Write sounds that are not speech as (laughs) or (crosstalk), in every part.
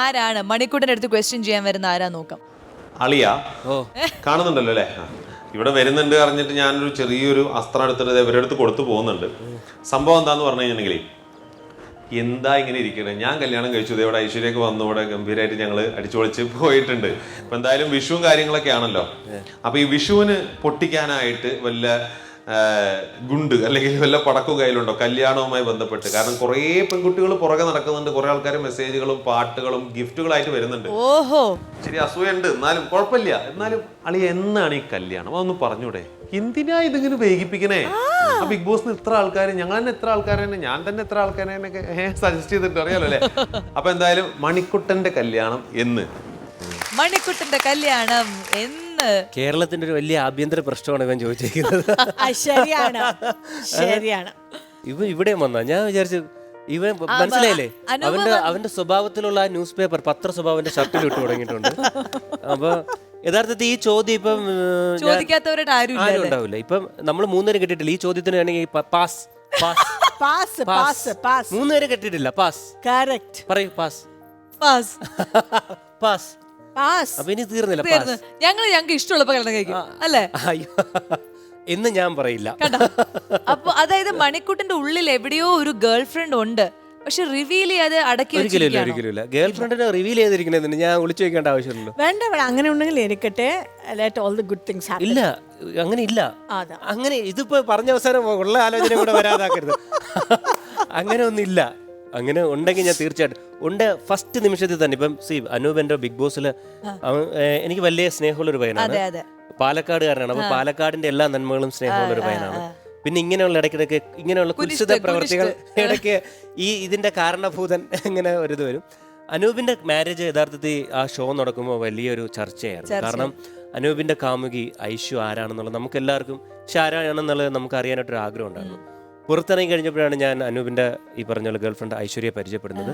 ആരാണ് മണിക്കൂട്ടിന്റെ അടുത്ത് ക്വസ്റ്റ്യൻ ചെയ്യാൻ വരുന്ന ആരാ നോക്കാം. അളിയ ഓ. കാണുന്നുണ്ടല്ലോ അല്ലേ? ഇവിടെ വരുന്നുണ്ട് അറിഞ്ഞിട്ട് ഞാനൊരു ചെറിയൊരു അസ്ത്രം എടുത്തിട്ട് ഇവരുടെ അടുത്ത് കൊടുത്തു പോകുന്നുണ്ട്. സംഭവം എന്താന്ന് പറഞ്ഞു കഴിഞ്ഞിട്ടുണ്ടെങ്കിൽ എന്താ ഇങ്ങനെ ഇരിക്കണേ? ഞാൻ കല്യാണം കഴിച്ചു ദേ ഇവിടെ ഐശ്വര്യക്ക് വന്നു ഇവിടെ ഗംഭീരമായിട്ട് ഞങ്ങൾ അടിച്ചുപൊളിച്ച് പോയിട്ടുണ്ട്. അപ്പൊ എന്തായാലും വിഷുവും കാര്യങ്ങളൊക്കെ ആണല്ലോ അപ്പൊ ഈ വിഷുവിന് പൊട്ടിക്കാനായിട്ട് വല്ല ഗുണ്ട് അല്ലെങ്കിൽ വല്ല പടക്കു കയ്യിലുണ്ടോ? കല്യാണവുമായി ബന്ധപ്പെട്ട്. കാരണം കുറേ പെൺകുട്ടികൾ പുറകെ നടക്കുന്നുണ്ട്. കുറെ ആൾക്കാർ മെസ്സേജുകളും പാട്ടുകളും ഗിഫ്റ്റുകളായിട്ട് വരുന്നുണ്ട്. ഓഹോ. ശരി അസൂയുണ്ട്. എന്നാലും കുഴപ്പമില്ല. എന്നാലും അളി എന്നാണ് ഈ കല്യാണം? അതൊന്ന് പറഞ്ഞൂടെ. എന്തിനാ ഇതിങ്ങനെ വൈകിപ്പിക്കണേ ആ. ബിഗ് ബോസിന് ഇത്ര ആൾക്കാർ ഞങ്ങൾ തന്നെ ഇത്ര ആൾക്കാരെ ഞാൻ തന്നെ ഇത്ര ആൾക്കാരെ സജസ്റ്റ് ചെയ്തിട്ട് അറിയാലോ അല്ലേ? അപ്പൊ എന്തായാലും മണിക്കുട്ടന്റെ കല്യാണം എന്ന്. മണിക്കുട്ടന്റെ കല്യാണം എന്ന് കേരളത്തിന്റെ ഒരു വലിയ ആഭ്യന്തര പ്രശ്നമാണ് ഇവൻ ചോദിച്ചിരിക്കുന്നത്. (laughs) ആ, ശരിയാണ്. ശരിയാണ്. ഇവ ഇവിടെ വന്നാ ഞാൻ വിചാരിച്ചു ഇവൻ മനസ്സിലായില്ലേ? അനൂപ് അവന്റെ അവന്റെ സ്വഭാവത്തിലുള്ള ആ ന്യൂസ് പേപ്പർ പത്ര സ്വഭാവം ഷർട്ടിൽ ഇട്ട് തുടങ്ങിയിട്ടുണ്ട്. അപ്പൊ യഥാർത്ഥത്തിൽ ഈ ചോദ്യം ഇപ്പം ഞാൻ- ചോദിക്കാത്തവരായിട്ട് ആരും ആരും ഉണ്ടാവില്ല. ഇപ്പം നമ്മൾ മൂന്നുപേരും കിട്ടിയിട്ടില്ല. ഈ ചോദ്യത്തിന് വേണമെങ്കിൽ pass pass pass pass pass മൂന്നുപേരും കിട്ടിയിട്ടില്ല. പാസ് കറക്റ്റ് പറയൂ പാസ് പാസ് പാസ് പാസ്. അപ്പൊ ഇനി തീർന്നില്ല തീർന്ന്. ഞങ്ങൾ ഞങ്ങൾക്ക് ഇഷ്ടമുള്ളപ്പോ കല്യാണം കഴിക്കും അല്ലേ? അയ്യോ. എന്ന് ഞാൻ പറയില്ല. കണ്ടോ? അപ്പൊ അതായത് മണിക്കുട്ടിന്റെ ഉള്ളിൽ എവിടെയോ ഒരു ഗേൾ ഫ്രണ്ട് ഉണ്ട്. പക്ഷെ റിവീൽ ചെയ്യാതെ അടക്കി ഒരിക്കലും ഇല്ല? ഒരിക്കലും ഇല്ല. ഗേൾ ഫ്രണ്ടിനെ റിവീൽ ചെയ്തിരിക്കുന്നതിന് ഞാൻ വിളിച്ചു വെക്കേണ്ട ആവശ്യമില്ലല്ലോ വേണ്ട വേണ്ട. അങ്ങനെ ഉണ്ടെങ്കിൽ എനിക്കട്ടെ. Let all the good things happen ഇല്ല. അങ്ങനെ ഇല്ല. അതാ. അങ്ങനെ ഇതിപ്പോ പറഞ്ഞ അവസരം ഉള്ള ആലോചന കൂടെ വരാതാക്കരുത്. (laughs) അങ്ങനെ ഒന്നില്ല അങ്ങനെ ഉണ്ടെങ്കിൽ ഞാൻ തീർച്ചയായിട്ടും. ഉണ്ട് ഫസ്റ്റ് നിമിഷത്തിൽ തന്നെ. ഇപ്പം സി അനൂപ് എന്റെ ബിഗ് ബോസിൽ എനിക്ക് വലിയ സ്നേഹമുള്ള ഒരു പയ്യനാണ് പാലക്കാടുകാരനാണ്. അപ്പൊ പാലക്കാടിന്റെ എല്ലാ നന്മകളും സ്നേഹമുള്ള ഒരു പയ്യനാണ്. പിന്നെ ഇങ്ങനെയുള്ള ഇടയ്ക്കിടയ്ക്ക് ഇങ്ങനെയുള്ള കുരിശിത പ്രവർത്തികൾ ഇടയ്ക്ക് ഈ ഇതിന്റെ കാരണഭൂതൻ (laughs) ഇങ്ങനെ ഒരു ഇത് വരും. അനൂപിന്റെ മാരേജ് യഥാർത്ഥത്തിൽ ആ ഷോ നടക്കുമ്പോൾ വലിയൊരു ചർച്ചയായിരുന്നു. കാരണം അനൂപിന്റെ കാമുകി ഐഷു ആരാണെന്നുള്ളത് നമുക്ക് എല്ലാവർക്കും പക്ഷെ ആരാണെന്നുള്ളത് നമുക്ക് അറിയാനായിട്ടൊരു ആഗ്രഹം ഉണ്ടായിരുന്നു. പുറത്തിറങ്ങി കഴിഞ്ഞപ്പോഴാണ് ഞാൻ അനൂപിന്റെ ഈ പറഞ്ഞ പോലെ ഗേൾഫ്രണ്ട് ഐശ്വര്യയെ പരിചയപ്പെടുന്നത്.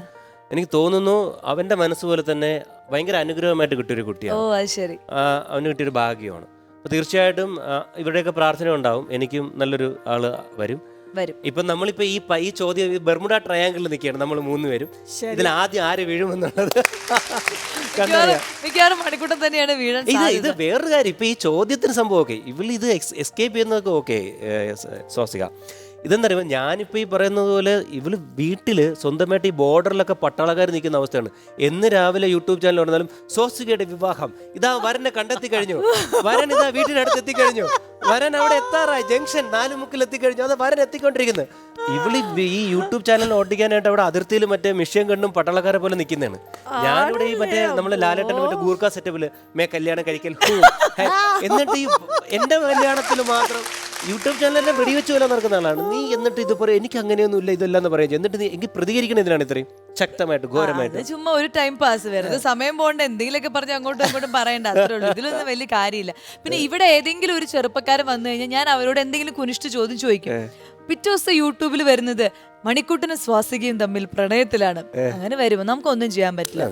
എനിക്ക് തോന്നുന്നു അവന്റെ മനസ്സുപോലെ തന്നെ ഭയങ്കര അനുഗ്രഹമായിട്ട് കിട്ടിയൊരു ഓ കുട്ടിയാണ് അത് ശരി. അവന് കിട്ടിയൊരു ഭാഗ്യമാണ്. അപ്പോൾ തീർച്ചയായിട്ടും ഇവിടെയൊക്കെ ഇവരുടെയൊക്കെ പ്രാർത്ഥന ഉണ്ടാവും. എനിക്കും നല്ലൊരു ആൾ വരും. വരും. ഇപ്പം നമ്മളിപ്പോൾ ഈ ഈ ചോദ്യം ഈ ബെർമുഡ ട്രയാങ്കിളിൽ നിൽക്കുകയാണ്. നമ്മൾ മൂന്ന് പേരും. ഇതിൽ ആദ്യം ആര് വീഴുമെന്നുള്ളത് മിക്കവാറും മണിക്കൂട്ടം തന്നെയാണ് വീഴാൻ ഇത്. ഇത് വേറൊരു കാര്യം. ഇപ്പൊ ഈ ചോദ്യത്തിന് സംഭവം ഓക്കെ ഇവൾ ഇത് എസ്കേപ്പ് ചെയ്യുന്നതൊക്കെ ഓക്കെ സ്വാസിക ഇതെന്നറിയുമ്പോൾ ഞാനിപ്പോൾ ഈ പറയുന്നത് പോലെ ഇവർ വീട്ടിൽ സ്വന്തമായിട്ട് ഈ ബോർഡറിലൊക്കെ പട്ടാളക്കാർ നിൽക്കുന്ന അവസ്ഥയാണ്. എന്ന് രാവിലെ യൂട്യൂബ് ചാനൽ പറഞ്ഞാലും സോസികയുടെ വിവാഹം. ഇതാ വരനെ കണ്ടെത്തി കഴിഞ്ഞു വരൻ ഇതാ വീട്ടിനടുത്ത് എത്തിക്കഴിഞ്ഞു വരൻ അവിടെ എത്താറായി. ജംഗ്ഷൻ നാല് മുക്കിൽ എത്തിക്കഴിഞ്ഞു അത് വരൻ എത്തിക്കൊണ്ടിരിക്കുന്നത് ഇവൾ ഈ യൂട്യൂബ് ചാനൽ ഓടിക്കാനായിട്ട് അവിടെ അതിർത്തിയിൽ മറ്റേ മിഷ്യൻ കണ്ണും പട്ടാളക്കാരെ പോലെ നിൽക്കുന്നതാണ് ഞാനിവിടെ ഈ മറ്റേ നമ്മളെ ലാലേട്ടൻ മറ്റേ ഗൂർഖ സെറ്റപ്പിൽ മേ കല്യാണം കഴിക്കൽ. എന്നിട്ട് ഈ എന്റെ കല്യാണത്തിൽ മാത്രം യൂട്യൂബ് ചാനലിനെ വെടിവെച്ച് പോലെ നടക്കുന്ന ആളാണ്. നീ എന്നിട്ട് ഇത് പറയും എനിക്ക് അങ്ങനെയൊന്നും ഇല്ല ഇതല്ല എന്ന് പറയാം എന്നിട്ട് നീ എനിക്ക് പ്രതികരിക്കണം ഇതിനാണ് ഇത്രയും? ശക്തമായിട്ട് ഘോരമായിട്ട്. അത് ചുമ്മാ ഒരു ടൈം പാസ് വെറുതെ സമയം പോകണ്ട എന്തെങ്കിലുമൊക്കെ പറഞ്ഞ് അങ്ങോട്ടും ഇങ്ങോട്ടും പറയണ്ട. അത്രേ ഉള്ളൂ. ഇതിലൊന്നും വലിയ കാര്യമില്ല. പിന്നെ ഇവിടെ ഏതെങ്കിലും ഒരു ചെറുപ്പക്കാരൻ വന്നു കഴിഞ്ഞാൽ ഞാൻ അവരോട് എന്തെങ്കിലും കുനിഷ്ഠ ചോദ്യം ചോദിക്കും. പിറ്റേ ദിവസം യൂട്യൂബിൽ വരുന്നത് മണിക്കൂട്ടിനും സ്വാസികയും തമ്മിൽ പ്രണയത്തിലാണ്. അങ്ങനെ വരുമ്പോ നമുക്കൊന്നും ചെയ്യാൻ പറ്റില്ല.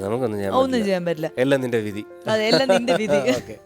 ഒന്നും ചെയ്യാൻ പറ്റില്ല. എല്ലാം നിന്റെ വിധി. അതെല്ലാം നിന്റെ വിധി. ഓക്കെ.